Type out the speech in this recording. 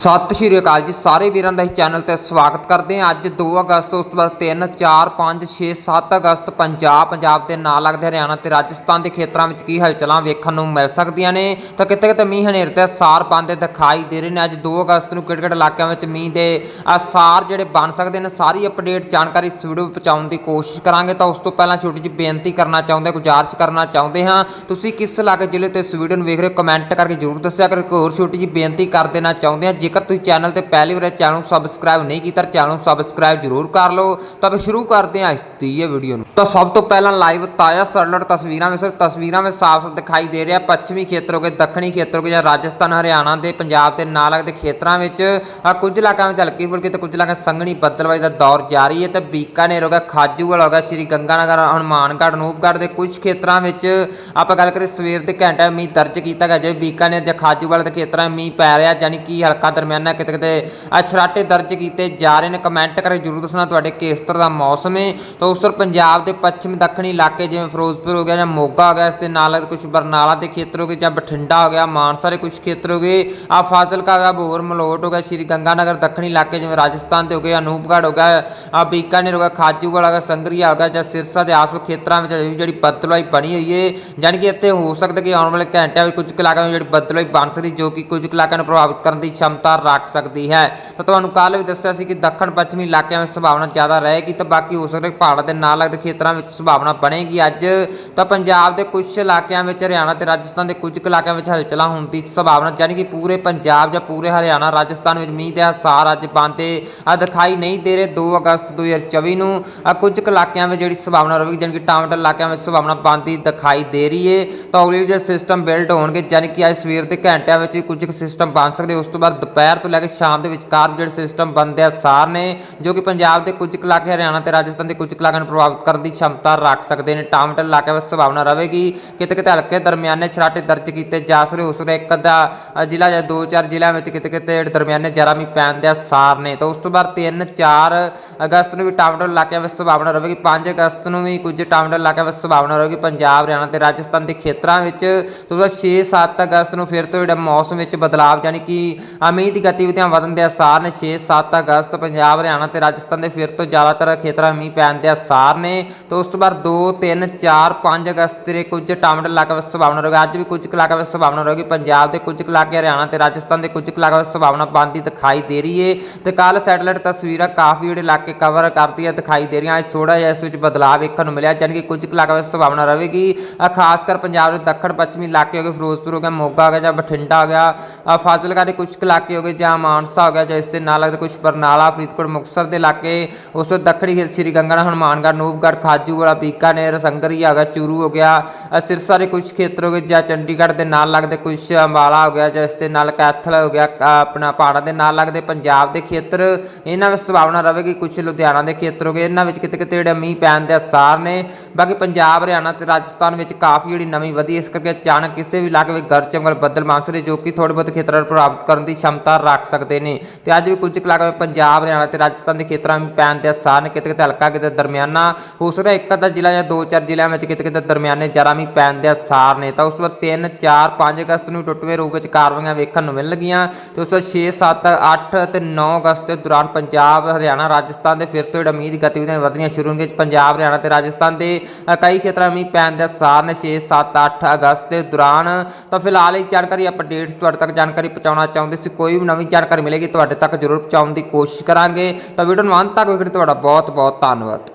ਸਤਿ ਸ਼੍ਰੀ ਅਕਾਲ ਜੀ, ਸਾਰੇ ਵੀਰਾਂ ਦਾ ਇਸ ਚੈਨਲ ਤੇ ਸਵਾਗਤ ਕਰਦੇ ਹਾਂ। ਅੱਜ 2 ਅਗਸਤ, ਉਸ ਤੋਂ ਬਾਅਦ 3 4 5 6 7 ਅਗਸਤ, ਪੰਜਾਬ ਪੰਜਾਬ ਦੇ ਨਾਲ ਲੱਗਦੇ ਹਰਿਆਣਾ ਤੇ ਰਾਜਸਥਾਨ ਦੇ ਖੇਤਰਾਂ ਵਿੱਚ ਕੀ ਹਲਚਲਾਂ ਵੇਖਣ ਨੂੰ ਮਿਲ ਸਕਦੀਆਂ ਨੇ। ਤਾਂ ਕਿਤੇ ਕਿਤੇ ਮੀਂਹ ਹਨੇਰ ਤੇ ਸਾਰ ਬੰਦੇ ਦਿਖਾਈ ਦੇ ਰਹੇ ਨੇ। ਅੱਜ 2 ਅਗਸਤ ਨੂੰ ਕਿਹੜੇ ਕਿਹੜੇ ਇਲਾਕਿਆਂ ਵਿੱਚ ਮੀਂਹ ਦੇ ਆਸਾਰ ਜਿਹੜੇ ਬਣ ਸਕਦੇ ਨੇ, ਸਾਰੀ ਅਪਡੇਟ ਜਾਣਕਾਰੀ ਇਸ ਵੀਡੀਓ ਵਿੱਚ ਪਹੁੰਚਾਉਣ ਦੀ ਕੋਸ਼ਿਸ਼ ਕਰਾਂਗੇ। ਤਾਂ ਉਸ ਤੋਂ ਪਹਿਲਾਂ ਛੋਟੀ ਜਿਹੀ ਬੇਨਤੀ ਕਰਨਾ ਚਾਹੁੰਦੇ, ਗੁਜ਼ਾਰਿਸ਼ ਕਰਨਾ ਚਾਹੁੰਦੇ ਹਾਂ। ਤੁਸੀਂ ਕਿਸ ਇਲਾਕੇ ਜ਼ਿਲ੍ਹੇ ਤੇ ਇਸ ਵੀਡੀਓ ਨੂੰ ਵੇਖ ਰਹੇ ਹੋ ਕਮੈਂਟ ਕਰਕੇ ਜਰੂਰ ਦੱਸਿਆ ਕਰੋ। ਇੱਕ ਹੋਰ ਛੋਟੀ ਜਿਹੀ ਬੇਨਤੀ ਕਰ ਦੇਣਾ ਚਾਹੁੰਦੇ ਹਾਂ। ਜੇਕਰ ਤੁਸੀਂ ਚੈਨਲ ਤੇ ਪਹਿਲੀ ਵਾਰ ਚੈਨਲ ਨੂੰ ਸਬਸਕ੍ਰਾਈਬ ਨਹੀਂ ਕੀਤਾ, ਤਾਂ ਚੈਨਲ ਨੂੰ ਸਬਸਕ੍ਰਾਈਬ ਜਰੂਰ ਕਰ ਲਓ। ਤਾਂ ਫਿਰ ਸ਼ੁਰੂ ਕਰਦੇ ਹਾਂ ਇਸ ਦੀ ਇਹ ਵੀਡੀਓ ਨੂੰ। ਤਾਂ ਸਭ ਤੋਂ ਪਹਿਲਾਂ ਲਾਈਵ ਤਾਜ਼ਾ ਸਰਲਟ ਤਸਵੀਰਾਂ ਵਿੱਚ ਤਸਵੀਰਾਂ ਵਿੱਚ ਸਾਫ਼ ਦਿਖਾਈ ਦੇ ਰਿਹਾ ਪੱਛਮੀ ਖੇਤਰ ਹੋ ਗਏ ਦੱਖਣੀ ਖੇਤਰ ਹੋ ਗਏ ਜਾਂ ਰਾਜਸਥਾਨ, ਹਰਿਆਣਾ ਦੇ ਪੰਜਾਬ ਦੇ ਨਾਲ ਲੱਗਦੇ ਖੇਤਰਾਂ ਵਿੱਚ। ਆ ਕੁਝ ਇਲਾਕਿਆਂ ਵਿੱਚ ਹਲਕੀ ਫੁਲਕੀ ਤੇ ਕੁਝ ਇਲਾਕਿਆਂ ਸੰਘਣੀ ਬੱਦਲਬਾਜ਼ੀ ਦਾ ਦੌਰ ਜਾਰੀ ਹੈ। ਤੇ ਬੀਕਾਨੇਰ ਹੋ ਗਿਆ, ਖਾਜੂਵਾਲ ਹੋ ਗਿਆ, ਸ਼੍ਰੀ ਗੰਗਾਨਗਰ, ਹਨੂਮਾਨਗੜ੍ਹ ਅਨੂਪਗੜ੍ਹ ਦੇ ਕੁਝ ਖੇਤਰਾਂ ਵਿੱਚ ਆਪਾਂ ਗੱਲ ਕਰੀਏ ਸਵੇਰ ਦੇ ਘੰਟੇ ਮੀਂਹ ਦਰਜ ਕੀਤਾ ਗਿਆ। ਜਿਵੇਂ ਬੀਕਾਨੇਰ ਜਾਂ ਖਾਜੂਵਾਲ ਦੇ ਖੇਤਰਾਂ 'ਚ ਮੀਂਹ ਪੈ ਰਿਹਾ ਯਾਨੀ ਕਿ ਹਲਕਾ ਦਰਮਿਆਨਾ ਕਿਤੇ ਕਿਤੇ ਅਸ਼ਰਾਟੇ ਦਰਜ ਕੀਤੇ ਜਾ ਰਹੇ ਨੇ। ਕਮੈਂਟ ਕਰਕੇ ਜਰੂਰ ਦੱਸਣਾ ਤੁਹਾਡੇ ਕਿਸ ਤਰ੍ਹਾਂ ਦਾ ਮੌਸਮ ਹੈ। ਤਾਂ ਉਸ ਤੋਂ ਪੰਜਾਬ ਦੇ ਪੱਛਮੀ ਦੱਖਣੀ ਇਲਾਕੇ ਜਿਵੇਂ ਫਿਰੋਜ਼ਪੁਰ ਹੋ ਗਿਆ ਜਾਂ ਮੋਗਾ ਹੋ ਗਿਆ, ਇਸ ਦੇ ਨਾਲ ਕੁਝ ਬਰਨਾਲਾ ਦੇ ਖੇਤਰ ਹੋ ਗਏ ਜਾਂ ਬਠਿੰਡਾ ਹੋ ਗਿਆ, ਮਾਨਸਾ ਦੇ ਕੁਝ ਖੇਤਰ ਹੋ ਗਏ। ਆ ਫਾਜ਼ਿਲਕਾ ਹੋ ਗਿਆ ਬੋਰ ਮਲੋਟ ਹੋ ਗਿਆ, ਸ਼੍ਰੀ ਗੰਗਾਨਗਰ ਦੱਖਣੀ ਇਲਾਕੇ ਜਿਵੇਂ ਰਾਜਸਥਾਨ ਦੇ ਹੋ ਗਏ, ਅਨੂਪਗੜ੍ਹ ਹੋ ਗਿਆ, ਆ ਬੀਕਾਨੇਰ ਹੋ ਗਿਆ, ਖਾਜੂਵਾਲ ਹੋ ਗਿਆ, ਸੰਗਰੀਆ ਹੋ ਗਿਆ ਜਾਂ ਸਿਰਸਾ ਦੇ ਆਸ-ਪਾਸ ਖੇਤਰਾਂ ਵਿੱਚ ਜਿਹੜੀ ਬੱਦਲਵਾਈ ਬਣੀ ਹੋਈ ਹੈ। ਯਾਨੀ ਕਿ ਇੱਥੇ ਹੋ ਸਕਦਾ ਕਿ ਆਉਣ ਵਾਲੇ ਘੰਟਿਆਂ ਵਿੱਚ ਕੁਝ ਕੁ ਇਲਾਕਿਆਂ ਵਿੱਚ ਜਿਹੜੀ ਬੱਦਲਵਾਈ ਬਣ ਸਕਦੀ, ਜੋ ਕਿ ਕੁਝ ਕੁ ਇਲਾਕਿਆਂ ਨੂੰ ਪ੍ਰਭਾਵਿਤ ਕਰਨ ਦੀ ਲਗਾਤਾਰ ਰੱਖ ਸਕਦੀ ਹੈ। ਤਾਂ ਤੁਹਾਨੂੰ ਕੱਲ ਵੀ ਦੱਸਿਆ ਸੀ ਕਿ ਦੱਖਣ ਪੱਛਮੀ ਇਲਾਕਿਆਂ ਵਿੱਚ ਸੰਭਾਵਨਾ ਜ਼ਿਆਦਾ ਰਹੇਗੀ, ਤਾਂ ਬਾਕੀ ਹੋ ਸਕਦਾ ਪਹਾੜਾਂ ਦੇ ਨਾਲ ਲੱਗਦੇ ਖੇਤਰਾਂ ਵਿੱਚ ਸੰਭਾਵਨਾ ਬਣੇਗੀ। ਅੱਜ ਤਾਂ ਪੰਜਾਬ ਦੇ ਕੁਝ ਇਲਾਕਿਆਂ ਵਿੱਚ, ਹਰਿਆਣਾ ਤੇ ਰਾਜਸਥਾਨ ਦੇ ਕੁਝ ਇਲਾਕਿਆਂ ਵਿੱਚ ਹਲਚਲਾਂ ਹੋਣ ਦੀ ਸੰਭਾਵਨਾ, ਯਾਨੀ ਕਿ ਪੂਰੇ ਪੰਜਾਬ ਜਾਂ ਪੂਰੇ ਹਰਿਆਣਾ, ਰਾਜਸਥਾਨ ਵਿੱਚ ਮੀਂਹ ਦੇ ਅਸਰ ਅੱਜ ਪਾਂਤੇ ਦਿਖਾਈ ਨਹੀਂ ਦੇ ਰਹੇ। 2 ਅਗਸਤ 2024 ਨੂੰ ਕੁਝ ਇਲਾਕਿਆਂ ਵਿੱਚ ਜਿਹੜੀ ਸੰਭਾਵਨਾ ਰਹੇਗੀ ਜਾਨਕਿ ਟਾਮਟਲ ਇਲਾਕਿਆਂ ਵਿੱਚ ਸੰਭਾਵਨਾ ਪਾਂਦੀ ਦਿਖਾਈ ਦੇ ਰਹੀ ਏ। ਤਾਂ ਅਗਲੇ ਜੇ ਸਿਸਟਮ ਬਿਲਡ ਹੋਣਗੇ ਜਾਨਕਿ ਅੱਜ ਸਵੇਰ ਦੇ ਘੰਟਿਆਂ ਵਿੱਚ ਕੁਝ ਸਿਸਟਮ ਬਣ ਸਕਦੇ, ਉਸ ਤੋਂ ਬਾਅਦ ਦੁਪਹਿਰ ਤੋਂ ਲੈ ਕੇ ਸ਼ਾਮ ਦੇ ਵਿਚਕਾਰ ਜਿਹੜੇ ਸਿਸਟਮ ਬਣਦੇ ਸਾਰ ਨੇ, ਜੋ ਕਿ ਪੰਜਾਬ ਦੇ ਕੁਝ ਇਲਾਕੇ, ਹਰਿਆਣਾ ਤੇ ਰਾਜਸਥਾਨ ਦੇ ਕੁਝ ਇਲਾਕਿਆਂ ਨੂੰ ਪ੍ਰਭਾਵਿਤ ਕਰਨ ਦੀ ਸ਼ਮਤਾ ਰੱਖ ਸਕਦੇ ਨੇ। ਟਾਮਟਲ ਇਲਾਕੇ ਵਿੱਚ ਸੰਭਾਵਨਾ ਰਹੇਗੀ। ਕਿਤੇ ਕਿਤੇ ਹਲਕੇ ਦਰਮਿਆਨੇ ਛਰਾਟੇ ਦਰਜ ਕੀਤੇ ਜਾ ਸਕਦੇ, ਉਸ ਦੇ ਇੱਕ ਅੱਧਾ ਜ਼ਿਲ੍ਹਾ ਜਾਂ ਦੋ ਚਾਰ ਜ਼ਿਲ੍ਹਿਆਂ ਵਿੱਚ ਕਿਤੇ ਕਿਤੇ ਦਰਮਿਆਨੇ ਜ਼ਰਾ ਮੀਂਹ ਪੈਣ ਦੇ ਸਾਰ ਨੇ। ਤਾਂ ਉਸ ਤੋਂ ਬਾਅਦ 3 4 ਅਗਸਤ ਨੂੰ ਵੀ ਟਾਮਟਲ ਇਲਾਕਿਆਂ ਵਿੱਚ ਸੰਭਾਵਨਾ ਰਹੇਗੀ। 5 ਅਗਸਤ ਨੂੰ ਵੀ ਕੁਝ ਟਾਮਟਲ ਇਲਾਕਿਆਂ ਵਿੱਚ ਸੰਭਾਵਨਾ ਰਹੇਗੀ। ਪੰਜਾਬ, ਹਰਿਆਣਾ ਤੇ ਰਾਜਸਥਾਨ ਦੇ ਖੇਤਰਾਂ ਵਿੱਚ, ਤੋਂ 6 7 ਅਗਸਤ ਨੂੰ ਫਿਰ ਤੋਂ ਜਿਹੜਾ ਮੌਸਮ ਵਿੱਚ ਬਦਲਾਅ ਯਾਨੀ ਕਿ ਅਮੀ ਮੀਂਹ ਦੀ ਗਤੀਵਿਧੀਆਂ ਵਧਣ ਦੇ ਅਸਾਰ ਨੇ। 6 7 ਅਗਸਤ ਪੰਜਾਬ, ਹਰਿਆਣਾ ਤੇ ਰਾਜਸਥਾਨ ਦੇ ਫਿਰ ਤੋਂ ਜ਼ਿਆਦਾਤਰ ਖੇਤਰਾਂ ਵਿੱਚ ਮੀਂਹ ਪੈਣ ਦੇ ਆਸਾਰ ਨੇ। ਤੇ ਉਸ ਤੋਂ ਬਾਅਦ 2 3 4 5 ਅਗਸਤ ਦੇ ਕੁਝ ਟਾਮਟਲ ਇਲਾਕਿਆਂ ਵਿੱਚ ਸੰਭਾਵਨਾ ਰਹੇਗੀ। ਅੱਜ ਵੀ ਕੁਝ ਇਲਾਕਿਆਂ ਵਿੱਚ ਸੰਭਾਵਨਾ ਰਹੇਗੀ। ਪੰਜਾਬ ਦੇ ਕੁਝ ਕੁ ਇਲਾਕੇ, ਹਰਿਆਣਾ ਤੇ ਰਾਜਸਥਾਨ ਦੇ ਕੁਝ ਇਲਾਕਿਆਂ ਵਿੱਚ ਸੰਭਾਵਨਾ ਬਣਦੀ ਦਿਖਾਈ ਦੇ ਰਹੀ ਹੈ ਤੇ ਕੱਲ ਸੈਟਲਾਈਟ ਤਸਵੀਰਾਂ ਕਾਫੀ ਜਿਹੜੇ ਇਲਾਕੇ ਕਵਰ ਕਰਦੀ ਹੈ ਦਿਖਾਈ ਦੇ ਰਹੀਆਂ। ਅੱਜ ਥੋੜਾ ਜਿਹਾ ਇਸ ਵਿੱਚ ਬਦਲਾਅ ਵੇਖਣ ਨੂੰ ਮਿਲਿਆ ਯਾਨੀ ਕਿ ਕੁਝ ਕੁ ਇਲਾਕਿਆਂ ਵਿੱਚ ਸੰਭਾਵਨਾ ਰਹੇਗੀ। ਖਾਸ ਕਰ ਪੰਜਾਬ ਦੇ ਦੱਖਣ ਪੱਛਮੀ ਇਲਾਕੇ ਹੋ ਗਏ, ਫਿਰੋਜ਼ਪੁਰ ਹੋ ਗਿਆ, ਮੋਗਾ ਹੋ ਗਿਆ ਜਾਂ ਬਠਿੰਡਾ ਹੋ ਗਿਆ। ਫਾਜ਼ਿਲਕਾ ਦੇ ਕੁਝ ਕੁ ਇਲਾਕੇ ਹੋ ਗਏ ਜਾਂ ਮਾਨਸਾ ਹੋ ਗਿਆ ਜਾਂ ਇਸ ਦੇ ਨਾਲ ਲੱਗਦੇ ਕੁਝ ਬਰਨਾਲਾ, ਫਰੀਦਕੋਟ, ਮੁਕਤਸਰ ਦੇ ਇਲਾਕੇ, ਉਸ ਤੋਂ ਦੱਖਣੀ ਸ੍ਰੀ ਗੰਗਾਨਗਰ, ਹਨੂਮਾਨਗੜ੍ਹ, ਨੂਪਗੜ੍ਹ ਖਾਜੂਵਾਲਾ ਬੀਕਾਨੇਰ ਸੰਗਰੀਆ ਆ ਗਿਆ, ਚੂਰੂ ਹੋ ਗਿਆ ਸਿਰਸਾ ਦੇ ਕੁਝ ਖੇਤਰ ਹੋ ਗਏ ਜਾਂ ਚੰਡੀਗੜ੍ਹ ਦੇ ਨਾਲ ਲੱਗਦੇ ਕੁਝ ਅੰਬਾਲਾ ਹੋ ਗਿਆ ਜਾਂ ਇਸ ਦੇ ਨਾਲ ਕੈਥਲ ਹੋ ਗਿਆ ਆਪਣਾ ਪਹਾੜਾਂ ਦੇ ਨਾਲ ਲੱਗਦੇ ਪੰਜਾਬ ਦੇ ਖੇਤਰ, ਇਹਨਾਂ ਵਿੱਚ ਸੰਭਾਵਨਾ ਰਹੇਗੀ ਕੁਝ ਲੁਧਿਆਣਾ ਦੇ ਖੇਤਰ ਹੋ ਗਏ, ਇਹਨਾਂ ਵਿੱਚ ਕਿਤੇ ਕਿਤੇ ਜਿਹੜੇ ਮੀਂਹ ਪੈਣ ਦੇ ਅਸਾਰ ਨੇ ਬਾਕੀ ਪੰਜਾਬ, ਹਰਿਆਣਾ ਤੇ ਰਾਜਸਥਾਨ ਵਿੱਚ ਕਾਫੀ ਜਿਹੜੀ ਨਵੀਂ ਵਧੀ ਇਸ ਕਰਕੇ ਅਚਾਨਕ ਕਿਸੇ ਵੀ ਇਲਾਕੇ ਵਿੱਚ ਗਰਜ ਚਮਕਣ ਬੱਦਲ ਮਾਨਸੂਨ ਜੋ ਕਿ ਥੋੜੇ ਬਹੁਤ ਖੇਤਰਾਂ ਨੂੰ ਪ੍ਰਭਾਵਿਤ ਕਰਨ ਦੀ ਸ਼ਮਤਾ ਰੱਖ ਸਕਦੇ ਨੇ। ਤੇ ਅੱਜ ਵੀ ਕੁਝ ਇਲਾਕਿਆਂ ਵਿੱਚ ਪੰਜਾਬ, ਹਰਿਆਣਾ ਤੇ ਰਾਜਸਥਾਨ ਦੇ ਖੇਤਰਾਂ ਵਿੱਚ ਪੈਣ ਦੇ ਆਸਾਰ ਨੇ। ਕਿਤੇ ਕਿਤੇ ਹਲਕਾ, ਕਿਤੇ ਦਰਮਿਆਨਾ ਹੋ ਸਕਦਾ ਇੱਕ ਅੱਧਾ ਜ਼ਿਲ੍ਹਾ ਜਾਂ ਦੋ ਚਾਰ ਜ਼ਿਲ੍ਹਿਆਂ ਵਿੱਚ ਕਿਤੇ ਕਿਤੇ ਦਰਮਿਆਨੇ ਜਰਾ ਵੀ ਪੈਣ ਦੇ ਆਸਾਰ ਨੇ। ਤਾਂ ਉਸ ਤੋਂ 3 4 5 ਅਗਸਤ ਨੂੰ ਟੁੱਟਵੇ ਰੋਗ ਵਿੱਚ ਕਾਰਵਾਈਆਂ ਵੇਖਣ ਨੂੰ ਮਿਲਣਗੀਆਂ। ਤੇ ਉਸ ਤੋਂ 6 7 8 ਤੇ 9 ਅਗਸਤ ਦੇ ਦੌਰਾਨ ਪੰਜਾਬ, ਹਰਿਆਣਾ, ਰਾਜਸਥਾਨ ਦੇ ਫਿਰ ਤੋਂ ਉਮੀਦ ਗਤੀਵਿਧੀਆਂ ਵਧਣੀਆਂ ਸ਼ੁਰੂ ਹੋਣਗੀਆਂ। ਪੰਜਾਬ, ਹਰਿਆਣਾ ਤੇ ਰਾਜਸਥਾਨ ਦੇ ਕਈ ਖੇਤਰਾਂ ਵਿੱਚ ਪੈਣ ਦੇ ਆਸਾਰ ਨੇ 6 7 8 ਅਗਸਤ ਦੇ ਦੌਰਾਨ। ਤਾਂ ਫਿਲਹਾਲ ਇਹ ਜਾਣਕਾਰੀ ਅਪਡੇਟਸ ਤੁਹਾਡੇ ਤੱਕ ਜਾਣਕਾਰੀ ਪਹੁੰਚਾਉਣਾ ਚਾਹੁੰਦੇ ਸੀ। ਕੋਈ ਵੀ ਨਵੀਂ ਜਾਣਕਾਰੀ ਮਿਲੇਗੀ, ਤੁਹਾਡੇ ਤੱਕ ਜ਼ਰੂਰ ਪਹੁੰਚਾਉਣ ਦੀ ਕੋਸ਼ਿਸ਼ ਕਰਾਂਗੇ। ਤਾਂ ਵੀਡੀਓ ਨੂੰ ਅੰਤ ਤੱਕ ਵੇਖਣ ਤੁਹਾਡਾ ਬਹੁਤ ਬਹੁਤ ਧੰਨਵਾਦ।